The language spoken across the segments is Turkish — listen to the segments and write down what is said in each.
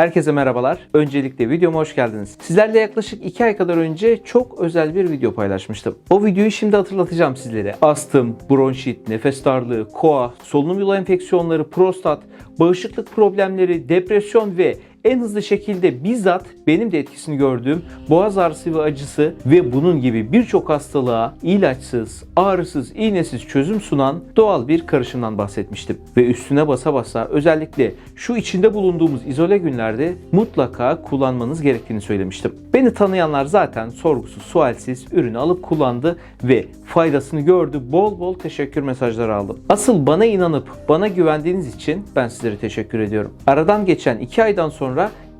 Herkese merhabalar. Öncelikle videoma hoş geldiniz. Sizlerle yaklaşık 2 ay kadar önce çok özel bir video paylaşmıştım. O videoyu şimdi hatırlatacağım sizlere. Astım, bronşit, nefes darlığı, koa, solunum yolu enfeksiyonları, prostat, bağışıklık problemleri, depresyon ve en hızlı şekilde bizzat benim de etkisini gördüğüm boğaz ağrısı ve acısı ve bunun gibi birçok hastalığa ilaçsız, ağrısız, iğnesiz çözüm sunan doğal bir karışımdan bahsetmiştim. Ve üstüne basa basa özellikle şu içinde bulunduğumuz izole günlerde mutlaka kullanmanız gerektiğini söylemiştim. Beni tanıyanlar zaten sorgusuz sualsiz ürünü alıp kullandı ve faydasını gördü. Bol bol teşekkür mesajları aldım. Asıl bana inanıp bana güvendiğiniz için ben sizlere teşekkür ediyorum. Aradan geçen 2 aydan sonra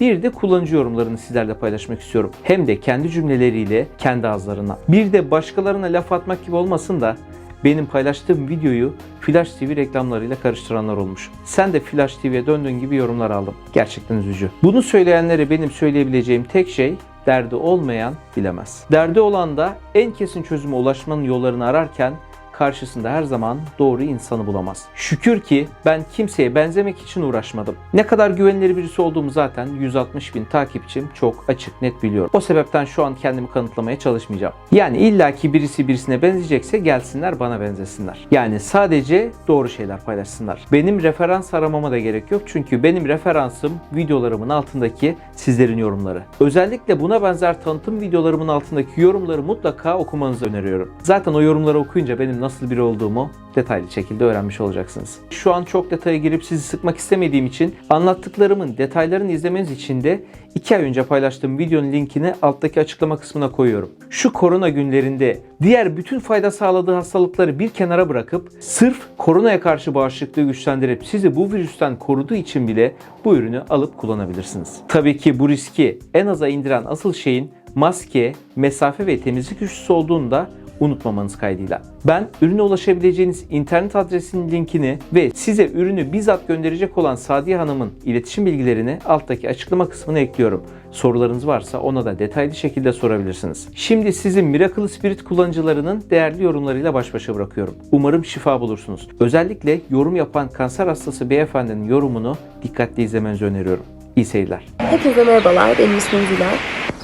bir de kullanıcı yorumlarını sizlerle paylaşmak istiyorum. Hem de kendi cümleleriyle, kendi ağızlarına. Bir de başkalarına laf atmak gibi olmasın da benim paylaştığım videoyu Flash TV reklamlarıyla karıştıranlar olmuş. Sen de Flash TV'ye döndüğün gibi yorumlar aldım. Gerçekten üzücü. Bunu söyleyenlere benim söyleyebileceğim tek şey derdi olmayan bilemez. Derdi olan da en kesin çözüme ulaşmanın yollarını ararken karşısında her zaman doğru insanı bulamaz. Şükür ki ben kimseye benzemek için uğraşmadım. Ne kadar güvenilir birisi olduğumu zaten 160 bin takipçim çok açık net biliyorum. O sebepten şu an kendimi kanıtlamaya çalışmayacağım. Yani illaki birisi birisine benzeyecekse gelsinler bana benzesinler. Yani sadece doğru şeyler paylaşsınlar. Benim referans aramama da gerek yok çünkü benim referansım videolarımın altındaki sizlerin yorumları. Özellikle buna benzer tanıtım videolarımın altındaki yorumları mutlaka okumanızı öneriyorum. Zaten o yorumları okuyunca benim nasıl biri olduğumu detaylı şekilde öğrenmiş olacaksınız. Şu an çok detaya girip sizi sıkmak istemediğim için anlattıklarımın detaylarını izlemeniz için de 2 ay önce paylaştığım videonun linkini alttaki açıklama kısmına koyuyorum. Şu korona günlerinde diğer bütün fayda sağladığı hastalıkları bir kenara bırakıp sırf koronaya karşı bağışıklığı güçlendirip sizi bu virüsten koruduğu için bile bu ürünü alıp kullanabilirsiniz. Tabii ki bu riski en aza indiren asıl şeyin maske, mesafe ve temizlik üçlüsü olduğunda unutmamanız kaydıyla. Ben ürüne ulaşabileceğiniz internet adresinin linkini ve size ürünü bizzat gönderecek olan Sadiye Hanım'ın iletişim bilgilerini alttaki açıklama kısmına ekliyorum. Sorularınız varsa ona da detaylı şekilde sorabilirsiniz. Şimdi sizi Miracle Spirit kullanıcılarının değerli yorumlarıyla baş başa bırakıyorum. Umarım şifa bulursunuz. Özellikle yorum yapan kanser hastası beyefendinin yorumunu dikkatli izlemenizi öneriyorum. İyi seyirler. Herkese merhabalar, benim ismim Güler.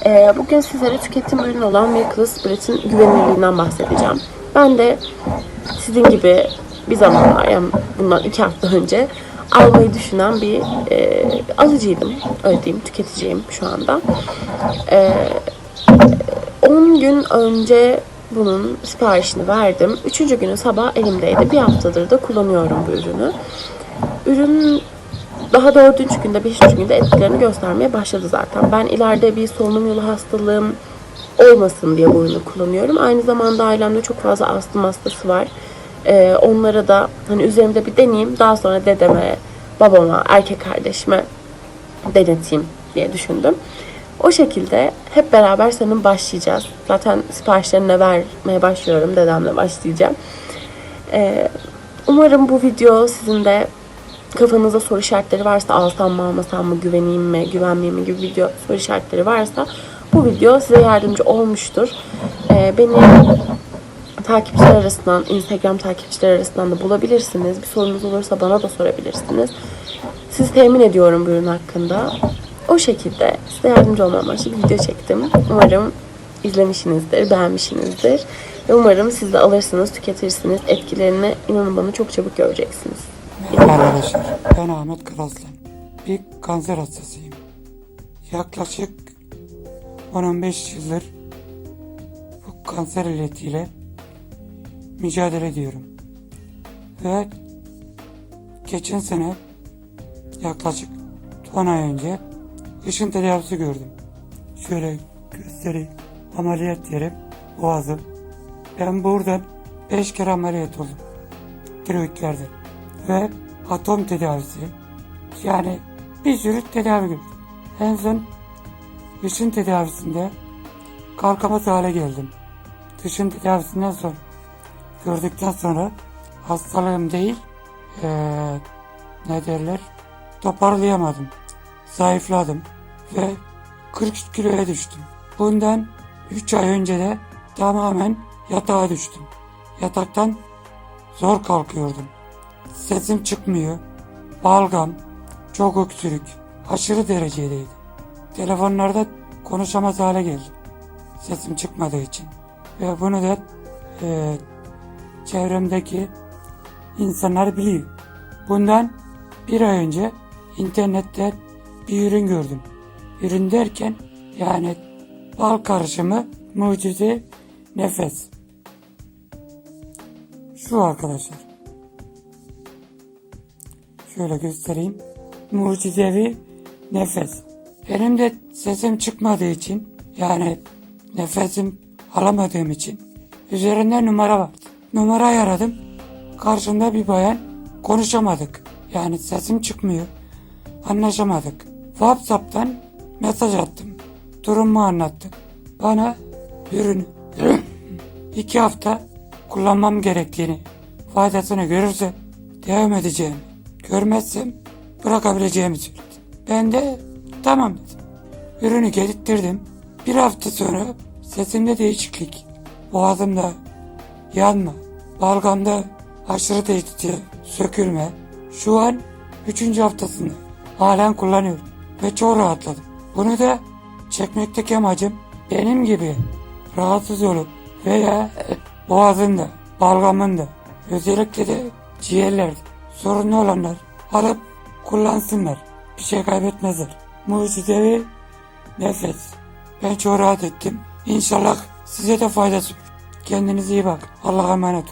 Ee, bugün sizlere tüketim ürünü olan Miracle Spirit'in güvenilirliğinden bahsedeceğim. Ben de sizin gibi bir zamanlar, yani bundan iki hafta önce almayı düşünen bir e, alıcıydım. Öyle diyeyim, tüketiciyim şu anda. Ee, 10 gün önce bunun siparişini verdim. Üçüncü günü sabah elimdeydi. Bir haftadır da kullanıyorum bu ürünü. Ürün daha dördüncü günde, beşinci günde etkilerini göstermeye başladı zaten. Ben ileride bir solunum yolu hastalığım olmasın diye bu ürünü kullanıyorum. Aynı zamanda ailemde çok fazla astım hastası var. Ee, onlara da hani üzerimde bir deneyeyim. Daha sonra dedeme, babama, erkek kardeşime deneteyim diye düşündüm. O şekilde hep beraber senin başlayacağız. Zaten siparişlerini vermeye başlıyorum. Dedemle başlayacağım. Ee, umarım bu video sizin de kafanızda soru işaretleri varsa alsam mı almasam mı güveneyim mi güvenmeyeyim mi gibi video soru işaretleri varsa bu video size yardımcı olmuştur. Ee, beni takipçiler arasından, Instagram takipçiler arasından da bulabilirsiniz. Bir sorunuz olursa bana da sorabilirsiniz. Sizi temin ediyorum bu ürün hakkında. O şekilde size yardımcı olma amaçlı bir video çektim. Umarım izlemişsinizdir, beğenmişsinizdir. Ve umarım siz de alırsınız, tüketirsiniz. Etkilerini inanın bana çok çabuk göreceksiniz. Merhaba. Ben Ahmet Karaslan. Bir kanser hastasıyım. Yaklaşık 10-15 yıldır bu kanser illetiyle mücadele ediyorum. Ve geçen sene yaklaşık 10 ay önce ışın tedavisi gördüm. Şöyle göstereyim. Ameliyat yerim, boğazım. Ben buradan 5 kere ameliyat oldum. Tiroidlerden ve atom tedavisi. Yani bir sürü tedavi gördüm. En son ışın tedavisinde kalkamaz hale geldim. Dışın tedavisinden sonra gördükten sonra hastalığım değil eee, ne derler toparlayamadım. Zayıfladım ve 43 kiloya düştüm. Bundan 3 ay önce de tamamen yatağa düştüm. Yataktan zor kalkıyordum. Sesim çıkmıyor. Balgam, çok öksürük, aşırı derecedeydi. Telefonlarda konuşamaz hale geldim. Sesim çıkmadığı için. Ve bunu da e, çevremdeki insanlar biliyor. Bundan bir ay önce internette bir ürün gördüm. Ürün derken yani bal karışımı mucize nefes. Şu arkadaşlar. Şöyle göstereyim. Mucizevi nefes. Benim de sesim çıkmadığı için yani nefesim alamadığım için üzerinde numara vardı. Numarayı aradım. Karşımda bir bayan konuşamadık. Yani sesim çıkmıyor. Anlaşamadık. Whatsapp'tan mesaj attım. Durumu anlattım. Bana ürünü iki hafta kullanmam gerektiğini, faydasını görürse devam edeceğim. Görmezsem bırakabileceğimi söyledi. Ben de tamam dedim. Ürünü getirttirdim. Bir hafta sonra sesimde değişiklik, boğazımda yanma, balgamda aşırı derecede sökülme. Şu an üçüncü haftasında halen kullanıyorum ve çok rahatladım. Bunu da çekmekteki amacım benim gibi rahatsız olup veya boğazında, balgamında, özellikle de ciğerlerde sorunlu olanlar alıp kullansınlar. Bir şey kaybetmezler. Mucizevi nefes. Ben çok rahat ettim. İnşallah size de faydası. Kendinize iyi bak. Allah'a emanet.